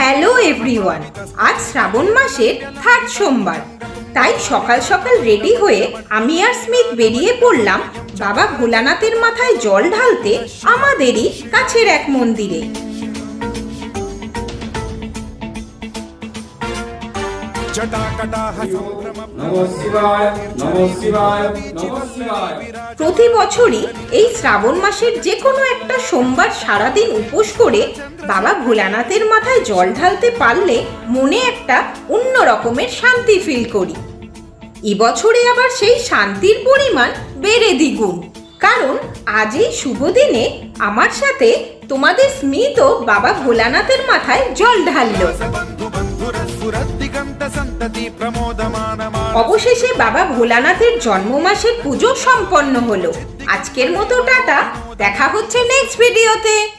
Hello everyone আজ শ্রাবণ মাসের third সোমবার। তাই সকাল সকাল রেডি হয়ে আমি আর স্মিথ বেরিয়ে পড়লাম বাবা ভোলানাথের মাথায় জল ঢালতে আমাদেরই কাছের এক মন্দিরে। প্রতি বছরই এই শ্রাবণ মাসের যে কোনো একটা সোমবার সারাদিন উপোস করে বাবা ভোলানাথের মাথায় জল ঢালতে পারলে মনে একটা অন্য রকমের শান্তি ফিল করি। এবছরে আবার সেই শান্তির পরিমাণ বেড়ে দ্বিগুণ। কারণ আজ এই শুভ দিনে আমার সাথে তোমাদের স্মিত বাবা ভোলানাথের মাথায় জল ঢাললো। অবশেষে বাবা ভোলানাথের জন্ম মাসের পুজো সম্পন্ন হলো। আজকের মতো টাটা, দেখা হচ্ছে নেক্সট ভিডিওতে